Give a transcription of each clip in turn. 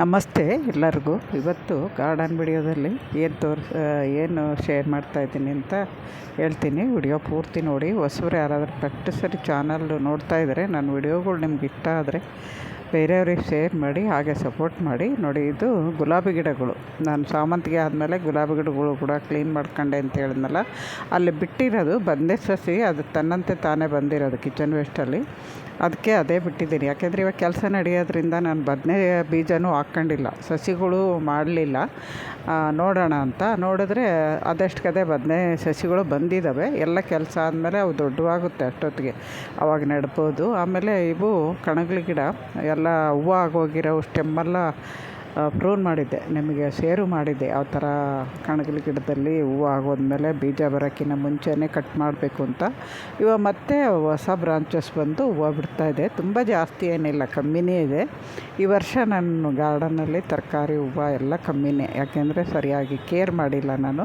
ನಮಸ್ತೆ ಎಲ್ಲರಿಗೂ. ಇವತ್ತು ಗಾರ್ಡನ್ ವಿಡಿಯೋದಲ್ಲಿ ಏನು ತೋರಿಸ್ ಏನು ಶೇರ್ ಮಾಡ್ತಾಯಿದ್ದೀನಿ ಅಂತ ಹೇಳ್ತೀನಿ. ವಿಡಿಯೋ ಪೂರ್ತಿ ನೋಡಿ. ಹೊಸಬ್ರು ಯಾರಾದರೂ ಪ್ರಕ್ಟಿಸರಿ ಸರಿ ಚಾನಲ್ ನೋಡ್ತಾ ಇದ್ದರೆ ನನ್ನ ವಿಡಿಯೋಗಳು ನಿಮ್ಗೆ ಇಷ್ಟ ಆದರೆ ಬೇರೆಯವ್ರಿಗೆ ಶೇರ್ ಮಾಡಿ, ಹಾಗೆ ಸಪೋರ್ಟ್ ಮಾಡಿ, ನೋಡಿ ಇದು ಗುಲಾಬಿ ಗಿಡಗಳು. ನಾನು ಸಾಮಂತಿಗೆ ಆದಮೇಲೆ ಗುಲಾಬಿ ಗಿಡಗಳು ಕೂಡ ಕ್ಲೀನ್ ಮಾಡ್ಕೊಂಡೆ ಅಂತ ಹೇಳಿದ್ನಲ್ಲ. ಅಲ್ಲಿ ಬಿಟ್ಟಿರೋದು ಬಂದೇ ಸಸಿ, ಅದು ತನ್ನಂತೆ ತಾನೇ ಬಂದಿರೋದು ಕಿಚನ್ ವೇಸ್ಟಲ್ಲಿ ಅದಕ್ಕೆ ಅದೇ ಬಿಟ್ಟಿದ್ದೀನಿ. ಯಾಕೆಂದರೆ ಇವಾಗ ಕೆಲಸ ನಡೆಯೋದ್ರಿಂದ ನಾನು ಬದನೆ ಬೀಜನೂ ಹಾಕ್ಕೊಂಡಿಲ್ಲ. ಸಸಿಗಳು ಮಾಡಲಿಲ್ಲ. ನೋಡೋಣ ಅಂತ. ನೋಡಿದ್ರೆ ಅದಷ್ಟಕ್ಕದೇ ಬದನೆ ಸಸಿಗಳು ಬಂದಿದ್ದಾವೆ ಎಲ್ಲ ಕೆಲಸ ಆದಮೇಲೆ ಅವು ದೊಡ್ಡವಾಗುತ್ತೆ ಅಷ್ಟೊತ್ತಿಗೆ. ಅವಾಗ ನೆಡ್ಬೋದು. ಆಮೇಲೆ ಇವು ಕಣಗ್ಲಿ ಗಿಡ, ಎಲ್ಲ ಹೂವು ಆಗೋಗಿರೋ ಸ್ಟೆಮ್ಮೆಲ್ಲ ಪ್ರೂನ್ ಮಾಡಿದ್ದೆ. ನಿಮಗೆ ಸೇರು ಮಾಡಿದ್ದೆ. ಯಾವ ಥರ ಕಣಗಿಲು ಗಿಡದಲ್ಲಿ ಹೂವು ಆಗೋದ್ಮೇಲೆ ಬೀಜ ಬರೋಕ್ಕಿಂತ ಮುಂಚೆನೇ ಕಟ್ ಮಾಡಬೇಕು ಅಂತ. ಇವಾಗ ಮತ್ತೆ ಹೊಸ ಬ್ರಾಂಚಸ್ ಬಂದು ಹೂವು ಇದೆ. ತುಂಬ ಜಾಸ್ತಿ ಏನಿಲ್ಲ, ಕಮ್ಮಿನೇ ಇದೆ. ಈ ವರ್ಷ ನಾನು ಗಾರ್ಡನಲ್ಲಿ ತರಕಾರಿ ಹೂವು ಎಲ್ಲ ಕಮ್ಮಿನೇ. ಯಾಕೆಂದರೆ ಸರಿಯಾಗಿ ಕೇರ್ ಮಾಡಿಲ್ಲ ನಾನು.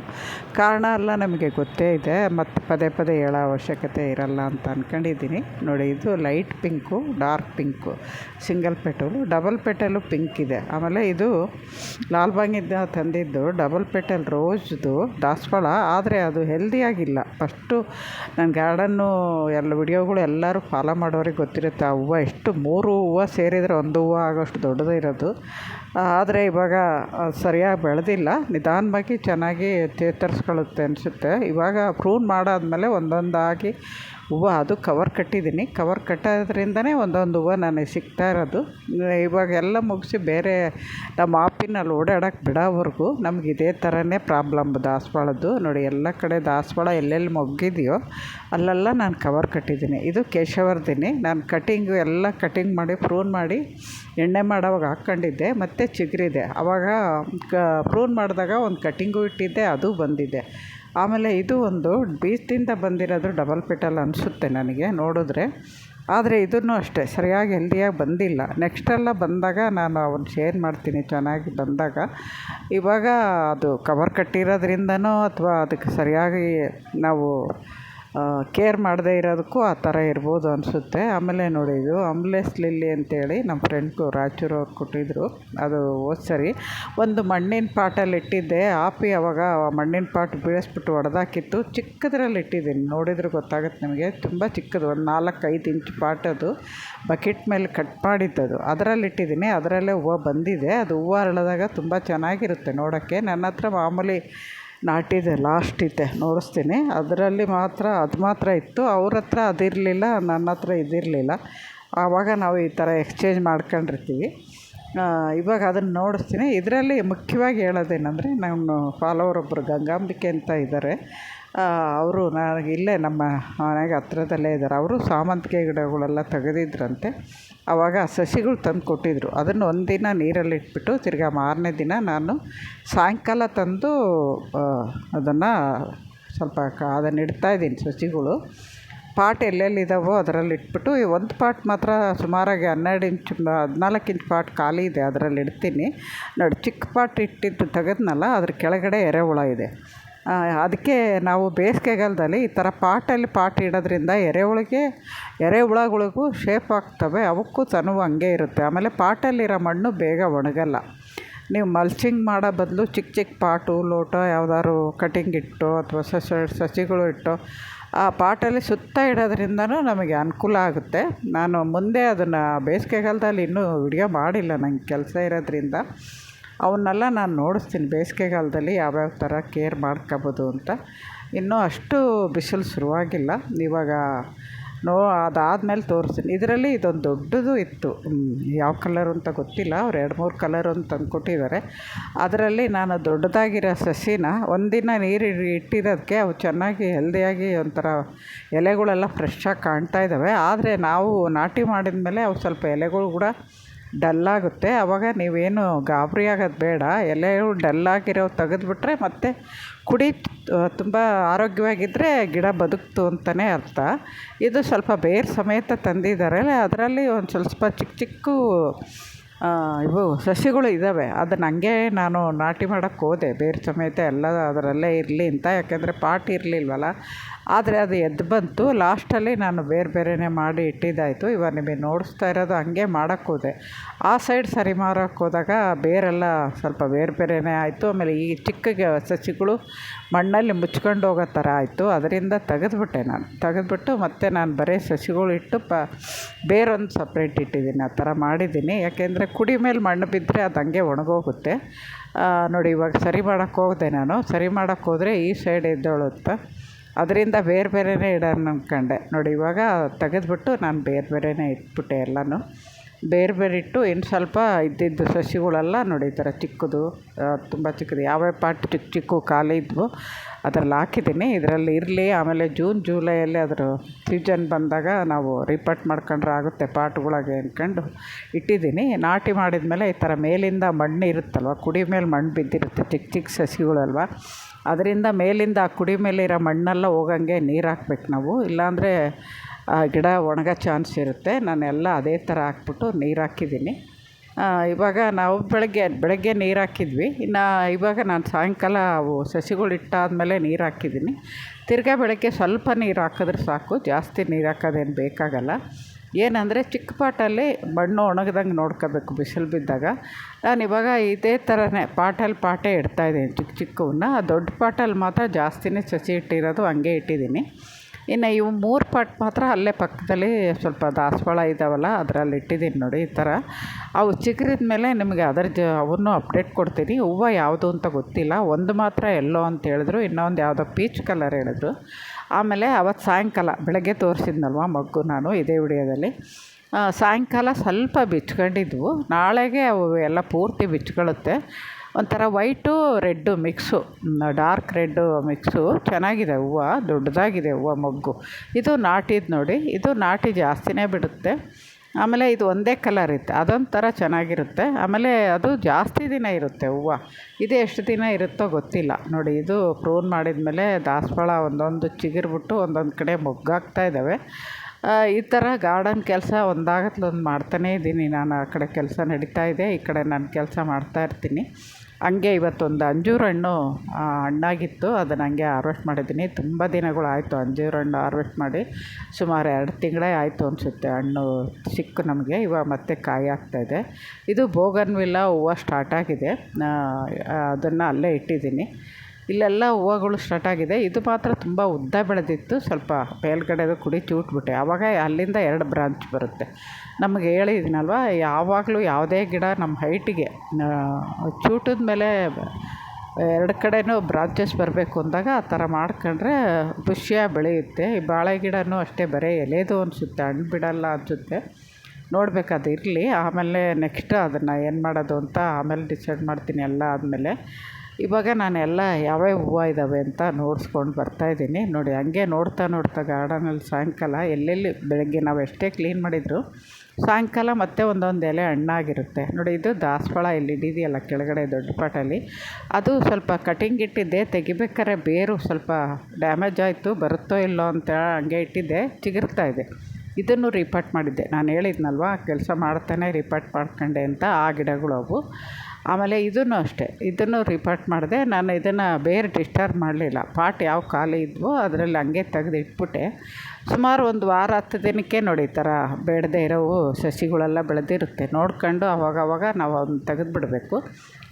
ಕಾರಣ ಎಲ್ಲ ನಮಗೆ ಗೊತ್ತೇ ಇದೆ. ಮತ್ತು ಪದೇ ಪದೇ ಹೇಳೋ ಅವಶ್ಯಕತೆ ಇರಲ್ಲ ಅಂತ ಅಂದ್ಕೊಂಡಿದ್ದೀನಿ ನೋಡಿ, ಇದು light pink dark pink single petal double petal pink ಇದೆ. ಆಮೇಲೆ ಇದು ಲಾಲ್ಬಾಗಿಂದ ತಂದಿದ್ದು ಡಬಲ್ ಪೆಟಲ್ ರೋಸ್ದು ದಾಸವಾಳ, ಆದರೆ ಅದು ಹೆಲ್ದಿಯಾಗಿಲ್ಲ ಫಸ್ಟು ನನ್ನ ಗಾರ್ಡನ್ನು ಎಲ್ಲ ವಿಡಿಯೋಗಳು ಎಲ್ಲರೂ ಫಾಲೋ ಮಾಡೋರಿಗೆ ಗೊತ್ತಿರುತ್ತೆ ಆ ಹೂವು ಎಷ್ಟು ಮೂರು ಹೂವು ಸೇರಿದರೆ ಒಂದು ಹೂವು ಆಗೋಷ್ಟು ದೊಡ್ಡದೇ ಇರೋದು ಆದರೆ ಇವಾಗ ಸರಿಯಾಗಿ ಬೆಳೆದಿಲ್ಲ. ನಿಧಾನವಾಗಿ ಚೆನ್ನಾಗಿ ಚೇತರಿಸ್ಕೊಳ್ಳುತ್ತೆ ಅನಿಸುತ್ತೆ. ಇವಾಗ ಪ್ರೂನ್ ಮಾಡಾದಮೇಲೆ ಒಂದೊಂದಾಗಿ ಹೂವು, ಅದು ಕವರ್ ಕಟ್ಟಿದ್ದೀನಿ. ಕವರ್ ಕಟ್ಟೋದ್ರಿಂದನೇ ಒಂದೊಂದು ಹೂವು ನನಗೆ ಸಿಗ್ತಾ ಇರೋದು. ಇವಾಗ ಎಲ್ಲ ಮುಗಿಸಿ ಬೇರೆ ನಮ್ಮ ಆಪಿನಲ್ಲಿ ಓಡಾಡೋಕ್ಕೆ ಬಿಡೋವರೆಗೂ ನಮ್ಗೆ ಇದೇ ಥರನೇ ಪ್ರಾಬ್ಲಮ್ ದಾಸವಾಳದ್ದು. ನೋಡಿ, ಎಲ್ಲ ಕಡೆ ದಾಸವಾಳ ಎಲ್ಲೆಲ್ಲಿ ಮೊಗ್ಗಿದೆಯೋ ಅಲ್ಲೆಲ್ಲ ನಾನು ಕವರ್ ಕಟ್ಟಿದ್ದೀನಿ. ಇದು ಕೇಶವರ್ದಿನಿ. ನಾನು ಕಟಿಂಗು ಎಲ್ಲ ಕಟಿಂಗ್ ಮಾಡಿ, ಪ್ರೂನ್ ಮಾಡಿ ಎಣ್ಣೆ ಮಾಡೋವಾಗ ಹಾಕ್ಕೊಂಡಿದ್ದೆ. ಮತ್ತು ಚಿಗುರಿದೆ. ಆವಾಗ ಕ ಪ್ರೂನ್ ಮಾಡಿದಾಗ ಒಂದು ಕಟ್ಟಿಂಗು ಇಟ್ಟಿದ್ದೆ, ಅದು ಬಂದಿದೆ. ಆಮೇಲೆ ಇದು ಒಂದು ಬೀಜದಿಂದ ಬಂದಿರೋದು ಡಬಲ್ ಪೆಟಲ್ ಅನಿಸುತ್ತೆ ನನಗೆ ನೋಡಿದ್ರೆ. ಆದರೆ ಇದನ್ನು ಅಷ್ಟೇ, ಸರಿಯಾಗಿ ಹೆಲ್ದಿಯಾಗಿ ಬಂದಿಲ್ಲ. ನೆಕ್ಸ್ಟೆಲ್ಲ ಬಂದಾಗ ನಾನು ಅವನ್ನ ಶೇರ್ ಮಾಡ್ತೀನಿ ಚೆನ್ನಾಗಿ ಬಂದಾಗ. ಇವಾಗ ಅದು ಕವರ್ ಕಟ್ಟಿರೋದ್ರಿಂದನೋ ಅಥವಾ ಅದಕ್ಕೆ ಸರಿಯಾಗಿ ನಾವು ಕೇರ್ ಮಾಡದೇ ಇರೋದಕ್ಕೂ ಆ ಥರ ಇರ್ಬೋದು ಅನಿಸುತ್ತೆ. ಆಮೇಲೆ ನೋಡಿ ಇದು ಅಂಬ್ಲೆಸ್ ಲಿಲ್ಲಿ ಅಂತೇಳಿ ನಮ್ಮ ಫ್ರೆಂಡ್ಗೂ ರಾಯಚೂರು ಅವ್ರು ಕೊಟ್ಟಿದ್ದರು ಅದು ಹೋದ ಒಂದು ಮಣ್ಣಿನ ಪಾಟಲ್ಲಿ ಇಟ್ಟಿದ್ದೆ. ಆಪಿ ಅವಾಗ ಮಣ್ಣಿನ ಪಾಟ್ ಬೀಳಿಸ್ಬಿಟ್ಟು ಒಡೆದಾಕಿತ್ತು. ಚಿಕ್ಕದ್ರಲ್ಲಿ ಇಟ್ಟಿದ್ದೀನಿ. ನೋಡಿದ್ರೆ ಗೊತ್ತಾಗುತ್ತೆ ನಿಮಗೆ. ತುಂಬ ಚಿಕ್ಕದು, ಒಂದು ನಾಲ್ಕು ಐದು ಇಂಚ್ ಪಾಟ್ ಅದು. ಬಕೆಟ್ ಮೇಲೆ ಕಟ್ ಮಾಡಿದ್ದದು ಅದರಲ್ಲಿ ಇಟ್ಟಿದ್ದೀನಿ. ಅದರಲ್ಲೇ ಹೂವು ಬಂದಿದೆ. ಅದು ಹೂವು ಅರಳಿದಾಗ ತುಂಬ ಚೆನ್ನಾಗಿರುತ್ತೆ ನೋಡೋಕ್ಕೆ. ನನ್ನ ಹತ್ರ ಮಾಮೂಲಿ ನಾಟಿದೆ ಲಾಸ್ಟ್ ಇದೆ, ನೋಡಿಸ್ತೀನಿ. ಅದರಲ್ಲಿ ಮಾತ್ರ, ಅದು ಮಾತ್ರ ಇತ್ತು. ಅವ್ರ ಹತ್ರ ಅದಿರಲಿಲ್ಲ, ನನ್ನ ಹತ್ರ ಇದಿರಲಿಲ್ಲ. ಆವಾಗ ನಾವು ಈ ಥರ ಎಕ್ಸ್ಚೇಂಜ್ ಮಾಡ್ಕೊಂಡಿರ್ತೀವಿ. ಇವಾಗ ಅದನ್ನು ನೋಡಿಸ್ತೀನಿ. ಇದರಲ್ಲಿ ಮುಖ್ಯವಾಗಿ ಹೇಳೋದೇನೆಂದರೆ, ನಮ್ಮ ಫಾಲೋವರ್ ಒಬ್ಬರು ಗಂಗಾಂಬಿಕೆ ಅಂತ ಇದ್ದಾರೆ. ಅವರು ನನಗೆ ಇಲ್ಲೇ ನಮ್ಮ ಮನೆಗೆ ಹತ್ರದಲ್ಲೇ ಇದ್ದಾರೆ. ಅವರು ಸಾಮಂತಿಗೆ ಗಿಡಗಳೆಲ್ಲ ತೆಗೆದಿದ್ರಂತೆ. ಆವಾಗ ಸಸಿಗಳು ತಂದು ಕೊಟ್ಟಿದ್ದರು ಅದನ್ನು ಒಂದಿನ ನೀರಲ್ಲಿ ಇಟ್ಬಿಟ್ಟು ತಿರ್ಗಾ ಮಾರನೇ ದಿನ ನಾನು ಸಾಯಂಕಾಲ ತಂದು ಅದನ್ನು ಸ್ವಲ್ಪ ಕ ಇಡ್ತಾ ಇದ್ದೀನಿ ಸಸಿಗಳು. ಪಾಟ್ ಎಲ್ಲೆಲ್ಲಿದ್ದಾವೋ ಅದರಲ್ಲಿ ಇಟ್ಬಿಟ್ಟು, ಈ ಒಂದು ಪಾಟ್ ಮಾತ್ರ ಸುಮಾರಾಗಿ ಹನ್ನೆರಡು ಇಂಚ್, ಹದಿನಾಲ್ಕು ಇಂಚ್ ಪಾಟ್ ಖಾಲಿ ಇದೆ, ಅದರಲ್ಲಿ ಇಡ್ತೀನಿ. ನೋಡಿ, ಚಿಕ್ಕ ಪಾಟ್ ಇಟ್ಟಿದ್ದು ತೆಗೆದ್ನಲ್ಲ, ಅದ್ರ ಕೆಳಗಡೆ ಎರೆಹುಳ ಇದೆ. ಅದಕ್ಕೆ ನಾವು ಬೇಸಿಗೆಗಾಲದಲ್ಲಿ ಈ ಥರ ಪಾಟಲ್ಲಿ ಪಾಟ್ ಇಡೋದ್ರಿಂದ ಎರೆಹುಳಿಗೆ ಎರೆಹುಳಗಳಿಗೂ ಶೇಪ್ ಆಗ್ತವೆ, ಅವಕ್ಕೂ ತನು ಹಂಗೆ ಇರುತ್ತೆ. ಆಮೇಲೆ ಪಾಟಲ್ಲಿರೋ ಮಣ್ಣು ಬೇಗ ಒಣಗಲ್ಲ. ನೀವು ಮಲ್ಚಿಂಗ್ ಮಾಡೋ ಬದಲು ಚಿಕ್ಕ ಚಿಕ್ಕ ಪಾಟು, ಲೋಟ ಯಾವ್ದಾದ್ರು ಕಟಿಂಗ್ ಇಟ್ಟು ಅಥವಾ ಸಸ ಸಸಿಗಳು ಇಟ್ಟು, ಆ ಪಾಟಲ್ಲಿ ಸುತ್ತ ಇಡೋದ್ರಿಂದನೂ ನಮಗೆ ಅನುಕೂಲ ಆಗುತ್ತೆ. ನಾನು ಮುಂದೆ ಅದನ್ನು ಬೇಸಿಗೆಗಾಲದಲ್ಲಿ ಇನ್ನೂ ವಿಡಿಯೋ ಮಾಡಿಲ್ಲ ನಂಗೆ ಕೆಲಸ ಇರೋದ್ರಿಂದ. ಅವನ್ನೆಲ್ಲ ನಾನು ನೋಡಿಸ್ತೀನಿ. ಬೇಸಿಗೆಗಾಲದಲ್ಲಿ ಯಾವ್ಯಾವ ಥರ ಕೇರ್ ಮಾಡ್ಕೋಬೋದು ಅಂತ. ಇನ್ನೂ ಅಷ್ಟು ಬಿಸಿಲು ಶುರುವಾಗಿಲ್ಲ. ಇವಾಗ ನೋ, ಅದಾದಮೇಲೆ ತೋರಿಸ್ತೀನಿ. ಇದರಲ್ಲಿ ಇದೊಂದು ದೊಡ್ಡದು ಇತ್ತು. ಯಾವ ಕಲರ್ ಅಂತ ಗೊತ್ತಿಲ್ಲ. ಅವ್ರು ಎರಡು ಮೂರು ಕಲರ್ ಅಂತ ತಂದುಕೊಟ್ಟಿದ್ದಾರೆ. ಅದರಲ್ಲಿ ನಾನು ದೊಡ್ಡದಾಗಿರೋ ಸಸಿನ ಒಂದಿನ ನೀರು ಇಟ್ಟಿರೋದಕ್ಕೆ ಅವು ಚೆನ್ನಾಗಿ ಹೆಲ್ದಿಯಾಗಿ ಒಂಥರ ಎಲೆಗಳೆಲ್ಲ ಫ್ರೆಶ್ಶಾಗಿ ಕಾಣ್ತಾ ಇದ್ದಾವೆ. ಆದರೆ ನಾವು ನಾಟಿ ಮಾಡಿದ ಮೇಲೆ ಅವು ಸ್ವಲ್ಪ ಎಲೆಗಳು ಕೂಡ ಡಲ್ಲಾಗುತ್ತೆ. ಆವಾಗ ನೀವೇನು ಗಾಬರಿ ಆಗೋದು ಬೇಡ. ಎಲೆಯು ಡಲ್ಲಾಗಿರೋ ತೆಗೆದ್ಬಿಟ್ರೆ ಮತ್ತೆ ಕುಡಿ ತುಂಬ ಆರೋಗ್ಯವಾಗಿದ್ದರೆ ಗಿಡ ಬದುಕ್ತು ಅಂತಲೇ ಅರ್ಥ. ಇದು ಸ್ವಲ್ಪ ಬೇರು ಸಮೇತ ತಂದಿದ್ದಾರೆ. ಅದರಲ್ಲಿ ಒಂದು ಸ್ವಲ್ಪ ಚಿಕ್ಕ ಚಿಕ್ಕ ಇವು ಸಸಿಗಳು ಇದ್ದಾವೆ ಅದನ್ನು ಹಂಗೆ ನಾನು ನಾಟಿ ಮಾಡೋಕ್ಕೆ ಹೋದೆ. ಬೇರೆ ಸಮೇತ ಎಲ್ಲ ಅದರಲ್ಲೇ ಇರಲಿ ಅಂತ. ಯಾಕೆಂದರೆ ಪಾಟ್ ಇರಲಿಲ್ವಲ್ಲ. ಆದರೆ ಅದು ಎದ್ದು ಬಂತು. ಲಾಸ್ಟಲ್ಲಿ ನಾನು ಬೇರೆ ಬೇರೆನೇ ಮಾಡಿ ಇಟ್ಟಿದ್ದಾಯಿತು. ಇವಾಗ ನಿಮಗೆ ನೋಡಿಸ್ತಾ ಇರೋದು ಹಂಗೆ ಮಾಡೋಕ್ಕೋದೆ ಆ ಸೈಡ್ ಸರಿ ಮಾರೋಕ್ಕೆ ಹೋದಾಗ ಬೇರೆಲ್ಲ ಸ್ವಲ್ಪ ಬೇರೆ ಬೇರೆನೇ ಆಯಿತು. ಆಮೇಲೆ ಈ ಚಿಕ್ಕ ಸಸಿಗಳು ಮಣ್ಣಲ್ಲಿ ಮುಚ್ಕೊಂಡು ಹೋಗೋ ಥರ ಆಯಿತು. ಅದರಿಂದ ತೆಗೆದುಬಿಟ್ಟೆ ನಾನು. ತೆಗೆದುಬಿಟ್ಟು ಮತ್ತೆ ನಾನು ಬರೀ ಸಸಿಗಳು ಇಟ್ಟು ಪ ಬೇರೊಂದು ಸಪ್ರೇಟ್ ಇಟ್ಟಿದ್ದೀನಿ. ಆ ಥರ ಮಾಡಿದ್ದೀನಿ. ಯಾಕೆಂದರೆ ಕುಡಿ ಮೇಲೆ ಮಣ್ಣು ಬಿದ್ದರೆ ಅದು ಹಂಗೆ ಒಣಗೋಗುತ್ತೆ. ನೋಡಿ ಇವಾಗ ಸರಿ ಮಾಡೋಕ್ಕೆ ನಾನು. ಸರಿ ಮಾಡೋಕ್ಕೆ ಈ ಸೈಡ್ ಎದ್ದೊಳುತ್ತೆ ಅದರಿಂದ ಬೇರೆ ಬೇರೆನೇ ಇಡೋಣ ಅಂದ್ಕೊಂಡೆ ನೋಡಿ, ಇವಾಗ ತೆಗೆದ್ಬಿಟ್ಟು ನಾನು ಬೇರೆ ಬೇರೆನೇ ಇಟ್ಬಿಟ್ಟೆ ಎಲ್ಲನೂ. ಬೇರೆ ಬೇರೆ ಇಟ್ಟು ಇನ್ನು ಸ್ವಲ್ಪ ಇದ್ದಿದ್ದು ಸಸಿಗಳೆಲ್ಲ ನೋಡಿ, ಈ ಥರ ಚಿಕ್ಕದು ತುಂಬ ಚಿಕ್ಕದು, ಯಾವ್ಯಾವ ಪಾಟ್ ಚಿಕ್ಕ ಚಿಕ್ಕ ಖಾಲಿ ಇದ್ವು, ಅದ್ರಲ್ಲಿ ಹಾಕಿದ್ದೀನಿ. ಇದರಲ್ಲಿ ಇರಲಿ, ಆಮೇಲೆ ಜೂನ್, ಜೂಲೈಯಲ್ಲಿ ಅದರ ಸೀಜನ್ ಬಂದಾಗ ನಾವು ರಿಪೋರ್ಟ್ ಮಾಡ್ಕೊಂಡ್ರೆ ಆಗುತ್ತೆ ಪಾಟ್ಗಳಿಗೆ ಅಂದ್ಕೊಂಡು ಇಟ್ಟಿದ್ದೀನಿ. ನಾಟಿ ಮಾಡಿದ ಮೇಲೆ ಈ ಥರ ಮೇಲಿಂದ ಮಣ್ಣು ಇರುತ್ತಲ್ವ ಕುಡಿ ಮೇಲೆ ಮಣ್ಣು ಬಿದ್ದಿರುತ್ತೆ, ಚಿಕ್ಕ ಚಿಕ್ಕ ಸಸಿಗಳಲ್ವ. ಅದರಿಂದ ಮೇಲಿಂದ ಆ ಕುಡಿ ಮೇಲಿರೋ ಮಣ್ಣೆಲ್ಲ ಹೋಗಂಗೆ ನೀರು ಹಾಕ್ಬೇಕು ನಾವು. ಇಲ್ಲಾಂದರೆ, ಆ, ಗಿಡ ಒಣಗೋ ಚಾನ್ಸ್ ಇರುತ್ತೆ. ನಾನೆಲ್ಲ ಅದೇ ಥರ ಹಾಕ್ಬಿಟ್ಟು ನೀರು ಹಾಕಿದ್ದೀನಿ. ಇವಾಗ ನಾವು ಬೆಳಗ್ಗೆ ಬೆಳಗ್ಗೆ ನೀರು ಹಾಕಿದ್ವಿ. ಇನ್ನು ಇವಾಗ ನಾನು ಸಾಯಂಕಾಲ ಅವು ಸಸಿಗಳು ಇಟ್ಟಾದಮೇಲೆ ನೀರು ಹಾಕಿದ್ದೀನಿ. ತಿರ್ಗಾ ಬೆಳಗ್ಗೆ ಸ್ವಲ್ಪ ನೀರು ಹಾಕಿದ್ರೆ ಸಾಕು. ಜಾಸ್ತಿ ನೀರು ಹಾಕೋದೇನು ಬೇಕಾಗಲ್ಲ. ಏನಂದರೆ ಚಿಕ್ಕ ಪಾಟಲ್ಲಿ ಮಣ್ಣು ಒಣಗ್ದಂಗೆ ನೋಡ್ಕೋಬೇಕು, ಬಿಸಿಲು ಬಿದ್ದಾಗ. ನಾನು ಇವಾಗ ಇದೇ ಥರನೇ ಪಾಟಲ್ಲಿ ಪಾಟೇ ಇಡ್ತಾಯಿದ್ದೀನಿ ಚಿಕ್ಕ ಚಿಕ್ಕವನ್ನ. ಆ ದೊಡ್ಡ ಪಾಟಲ್ಲಿ ಮಾತ್ರ ಜಾಸ್ತಿನೇ ಸಸಿ ಇಟ್ಟಿರೋದು, ಹಂಗೆ ಇಟ್ಟಿದ್ದೀನಿ. ಇನ್ನು ಇವು ಮೂರು ಪಾಟ್ ಮಾತ್ರ ಅಲ್ಲೇ ಪಕ್ಕದಲ್ಲಿ ಸ್ವಲ್ಪ ದಾಸವಾಳ ಇದ್ದಾವಲ್ಲ ಅದರಲ್ಲಿ ಇಟ್ಟಿದ್ದೀನಿ ನೋಡಿ ಈ ಥರ. ಅವು ಚಿಗುರಿದ ಮೇಲೆ ನಿಮಗೆ ಅದರ ಜ, ಅವನ್ನು ಅಪ್ಡೇಟ್ ಕೊಡ್ತೀನಿ. ಹೂವು ಯಾವುದು ಅಂತ ಗೊತ್ತಿಲ್ಲ. ಒಂದು ಮಾತ್ರ ಎಲ್ಲೋ ಅಂತ ಹೇಳಿದ್ರು, ಇನ್ನೊಂದು ಯಾವುದೋ ಪೀಚ್ ಕಲರ್ ಹೇಳಿದ್ರು. ಆಮೇಲೆ ಅವತ್ತು ಸಾಯಂಕಾಲ ಬೆಳಗ್ಗೆ ತೋರಿಸಿದ್ನಲ್ವ ಮಗ್ಗು ನಾನು ಇದೇ ವಿಡಿಯೋದಲ್ಲಿ. ಸಾಯಂಕಾಲ ಸ್ವಲ್ಪ ಬಿಚ್ಕೊಂಡಿದ್ವು. ನಾಳೆಗೆ ಅವು ಎಲ್ಲ ಪೂರ್ತಿ ಬಿಚ್ಕೊಳ್ಳುತ್ತೆ. ಒಂಥರ white red mix dark red mix. ಚೆನ್ನಾಗಿದೆ ಹೂವು, ದೊಡ್ಡದಾಗಿದೆ ಹೂವು ಮೊಗ್ಗು. ಇದು ನಾಟಿದು ನೋಡಿ, ಇದು ನಾಟಿ ಜಾಸ್ತಿನೇ ಬಿಡುತ್ತೆ. ಆಮೇಲೆ ಇದು ಒಂದೇ ಕಲರ್ ಇತ್ತು ಅದೊಂಥರ ಚೆನ್ನಾಗಿರುತ್ತೆ. ಆಮೇಲೆ ಅದು ಜಾಸ್ತಿ ದಿನ ಇರುತ್ತೆ, ಹೂವು. ಇದು ಎಷ್ಟು ದಿನ ಇರುತ್ತೋ ಗೊತ್ತಿಲ್ಲ. ನೋಡಿ, ಇದು ಪ್ರೂನ್ ಮಾಡಿದ ಮೇಲೆ ದಾಸವಾಳ ಒಂದೊಂದು ಚಿಗುರ್ಬಿಟ್ಟು ಒಂದೊಂದು ಕಡೆ ಮೊಗ್ಗಾಗ್ತಾ ಇದ್ದಾವೆ ಈ ಥರ ಗಾರ್ಡನ್ ಕೆಲಸ ಒಂದಾಗತ್ಲೊಂದು ಮಾಡ್ತಾನೇ ಇದ್ದೀನಿ ನಾನು ಆ ಕಡೆ ಕೆಲಸ ನಡೀತಾ ಇದೆ, ಈ ಕಡೆ ನಾನು ಕೆಲಸ ಮಾಡ್ತಾಯಿರ್ತೀನಿ ಹಂಗೆ ಇವತ್ತೊಂದು ಅಂಜೂರ ಹಣ್ಣು ಹಣ್ಣಾಗಿತ್ತು. ಅದನ್ನು ಹಂಗೆ ಹಾರ್ವೆಸ್ಟ್ ಮಾಡಿದ್ದೀನಿ. ತುಂಬ ದಿನಗಳಾಯಿತು ಅಂಜೂರ ಹಣ್ಣು ಹಾರ್ವೆಸ್ಟ್ ಮಾಡಿ. ಸುಮಾರು ಎರಡು ತಿಂಗಳೇ ಆಯಿತು ಅನಿಸುತ್ತೆ ಹಣ್ಣು ಸಿಕ್ಕು ನಮಗೆ. ಇವಾಗ ಮತ್ತೆ ಕಾಯಿ ಆಗ್ತಾಯಿದೆ ಇದು. ಬೋಗನ್ವಿಲ್ಲ ಹೂವು ಸ್ಟಾರ್ಟ್ ಆಗಿದೆ. ಅದನ್ನು ಅಲ್ಲೇ ಇಟ್ಟಿದ್ದೀನಿ. ಇಲ್ಲೆಲ್ಲ ಹೂವುಗಳು ಸ್ಟಾರ್ಟ್ ಆಗಿದೆ. ಇದು ಮಾತ್ರ ತುಂಬ ಉದ್ದ ಬೆಳೆದಿತ್ತು. ಸ್ವಲ್ಪ ಮೇಲ್ಗಡೆದು ಕುಡಿ ಚೂಟ್ಬಿಟ್ಟೆ. ಆವಾಗ ಅಲ್ಲಿಂದ ಎರಡು ಬ್ರಾಂಚ್ ಬರುತ್ತೆ. ನಮಗೆ ಹೇಳಿದ್ದೀನಲ್ವ ಯಾವಾಗಲೂ ಯಾವುದೇ ಗಿಡ ನಮ್ಮ ಹೈಟಿಗೆ ಚೂಟಿದ ಮೇಲೆ ಎರಡು ಕಡೆಯೂ ಬ್ರಾಂಚಸ್ ಬರಬೇಕು ಅಂದಾಗ ಆ ಥರ ಮಾಡ್ಕೊಂಡ್ರೆ ಖುಷಿಯಾಗಿ ಬೆಳೆಯುತ್ತೆ. ಈ ಬಾಳೆ ಗಿಡನೂ ಅಷ್ಟೇ ಬರೀ ಎಲೆದು ಅನಿಸುತ್ತೆ, ಹಣ್ಣು ಬಿಡೋಲ್ಲ ಅನಿಸುತ್ತೆ. ನೋಡಬೇಕಾದ ಇರಲಿ ಆಮೇಲೆ ನೆಕ್ಸ್ಟ್ ಅದನ್ನು ಏನು ಮಾಡೋದು ಅಂತ ಆಮೇಲೆ ಡಿಸೈಡ್ ಮಾಡ್ತೀನಿ ಎಲ್ಲ ಆದಮೇಲೆ. ಇವಾಗ ನಾನೆಲ್ಲ ಯಾವ್ಯಾವ ಹೂವು ಇದ್ದಾವೆ ಅಂತ ನೋಡ್ಸ್ಕೊಂಡು ಬರ್ತಾಯಿದ್ದೀನಿ ನೋಡಿ, ಹಂಗೆ ನೋಡ್ತಾ ನೋಡ್ತಾ ಗಾರ್ಡನಲ್ಲಿ ಸಾಯಂಕಾಲ, ಎಲ್ಲೆಲ್ಲಿ ಬೆಳಗ್ಗೆ ನಾವು ಎಷ್ಟೇ ಕ್ಲೀನ್ ಮಾಡಿದರೂ ಸಾಯಂಕಾಲ ಮತ್ತೆ ಒಂದೊಂದು ಎಲೆ ಹಣ್ಣಾಗಿರುತ್ತೆ. ನೋಡಿ, ಇದು ದಾಸವಾಳ ಇಲ್ಲಿ ಇಡಿದೆಯಲ್ಲ ಕೆಳಗಡೆ ದೊಡ್ಡ ಪಾಟಲ್ಲಿ. ಅದು ಸ್ವಲ್ಪ ಕಟಿಂಗ್ ಇಟ್ಟಿದ್ದೆ, ತೆಗಿಬೇಕಾದ್ರೆ ಬೇರು ಸ್ವಲ್ಪ ಡ್ಯಾಮೇಜ್ ಆಯಿತು, ಬರುತ್ತೋ ಇಲ್ಲೋ ಅಂತ ಹಂಗೆ ಇಟ್ಟಿದ್ದೆ, ಚಿಗುರ್ತಾ ಇದೆ. ಇದನ್ನು ರಿಪೋರ್ಟ್ ಮಾಡಿದ್ದೆ. ನಾನು ಹೇಳಿದ್ನಲ್ವ, ಕೆಲಸ ಮಾಡ್ತಾನೆ ರಿಪೋರ್ಟ್ ಮಾಡ್ಕೊಂಡೆ ಅಂತ ಆ ಗಿಡಗಳು ಅವು. ಆಮೇಲೆ ಇದನ್ನು ಅಷ್ಟೇ, ಇದನ್ನು ರಿಪಾರ್ಟ್ ಮಾಡಿದೆ, ನಾನು ಇದನ್ನು ಬೇರೆ ಡಿಸ್ಟರ್ಬ್ ಮಾಡಲಿಲ್ಲ. ಪಾಟ್ ಯಾವ ಖಾಲಿ ಇದ್ವೋ ಅದರಲ್ಲಿ ಹಂಗೆ ತೆಗ್ದು ಇಟ್ಬಿಟ್ಟೆ ಸುಮಾರು ಒಂದು ವಾರ ಹತ್ತು ದಿನಕ್ಕೆ ನೋಡಿ ಈ ಥರ ಬೇಡದೇ ಇರೋವು ಸಸಿಗಳೆಲ್ಲ ಬೆಳೆದಿರುತ್ತೆ. ನೋಡ್ಕೊಂಡು ಅವಾಗವಾಗ ನಾವು ಅದನ್ನ ತೆಗೆದು ಬಿಡಬೇಕು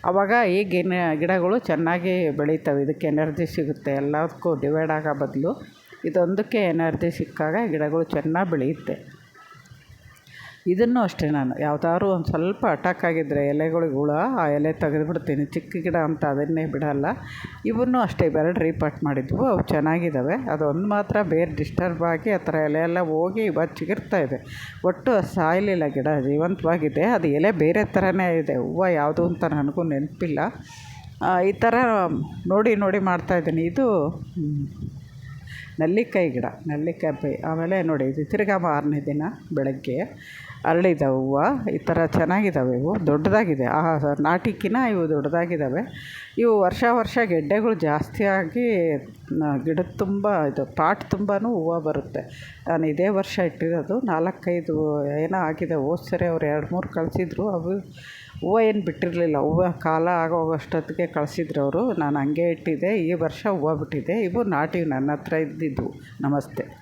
ಆವಾಗ ಈಗಿನ ಗಿಡಗಳು ಚೆನ್ನಾಗಿ ಬೆಳೀತವೆ. ಇದಕ್ಕೆ ಎನರ್ಜಿ ಸಿಗುತ್ತೆ. ಎಲ್ಲದಕ್ಕೂ ಡಿವೈಡ್ ಆಗೋ ಬದಲು ಇದೊಂದಕ್ಕೆ ಎನರ್ಜಿ ಸಿಕ್ಕಾಗ ಗಿಡಗಳು ಚೆನ್ನಾಗಿ ಬೆಳೆಯುತ್ತೆ. ಇದನ್ನು ಅಷ್ಟೇ ನಾನು. ಯಾವ್ದಾದ್ರು ಒಂದು ಸ್ವಲ್ಪ ಅಟ್ಯಾಕ್ ಆಗಿದ್ದರೆ ಎಲೆಗಳಿಗೆ ಹುಳ, ಆ ಎಲೆ ತೆಗೆದುಬಿಡ್ತೀನಿ ಚಿಕ್ಕ ಗಿಡ ಅಂತ ಅದನ್ನೇ ಬಿಡೋಲ್ಲ. ಇವನ್ನೂ ಅಷ್ಟೇ, ಇವೆರಡು ರೀಪಾಟ್ ಮಾಡಿದ್ವು. ಅವು ಚೆನ್ನಾಗಿದ್ದಾವೆ ಅದೊಂದು ಮಾತ್ರ ಬೇರೆ ಡಿಸ್ಟರ್ಬ್ ಆಗಿ ಆ ಥರ ಎಲೆ ಎಲ್ಲ ಹೋಗಿ ಇವತ್ತು ಚಿಗುರ್ತಾ ಇದೆ. ಒಟ್ಟು ಸಾಯಲಿಲ್ಲ ಗಿಡ, ಜೀವಂತವಾಗಿದೆ. ಅದು ಎಲೆ ಬೇರೆ ಥರನೇ ಇದೆ. ಹೂವು ಯಾವುದು ಅಂತ ನನಗೂ ನೆನಪಿಲ್ಲ. ಈ ಥರ ನೋಡಿ ನೋಡಿ ಮಾಡ್ತಾಯಿದ್ದೀನಿ ಇದು ನೆಲ್ಲಿಕಾಯಿ ಗಿಡ, ನೆಲ್ಲಿಕಾಯಿ ಆಮೇಲೆ ನೋಡಿ, ಇದು ತಿರ್ಗಾ ಮಾರನೇ ದಿನ ಬೆಳಗ್ಗೆ. ಅರಳಿದಾವೆ. ಹೂವು ಈ ಥರ ಚೆನ್ನಾಗಿದ್ದಾವೆ ಇವು. ದೊಡ್ಡದಾಗಿದೆ. ಆ ನಾಟಿಕಿನ ಇವು ದೊಡ್ಡದಾಗಿದ್ದಾವೆ ಇವು ವರ್ಷ ವರ್ಷ ಗೆಡ್ಡೆಗಳು ಜಾಸ್ತಿಯಾಗಿ ಗಿಡದ ತುಂಬ ಇದು, ಪಾಟ್ ತುಂಬಾ ಹೂವು ಬರುತ್ತೆ. ನಾನು ಇದೇ ವರ್ಷ ಇಟ್ಟಿರೋದು. ನಾಲ್ಕೈದು ಏನೋ ಆಗಿದೆ. ಹೋದ ಸರಿ ಅವ್ರು ಎರಡು ಮೂರು ಕಳಿಸಿದ್ರು. ಅವು ಹೂವು ಏನು ಬಿಟ್ಟಿರಲಿಲ್ಲ. ಹೂವು ಕಾಲ ಆಗೋಗೋಷ್ಟೊತ್ತಿಗೆ ಕಳಿಸಿದ್ರು ಅವರು. ನಾನು ಹಂಗೆ ಇಟ್ಟಿದ್ದೆ. ಈ ವರ್ಷ ಹೂವು ಬಿಟ್ಟಿದೆ. ಇವು ನಾಟಿ ನನ್ನ ಹತ್ರ ಇದ್ದಿದ್ದು. ನಮಸ್ತೆ.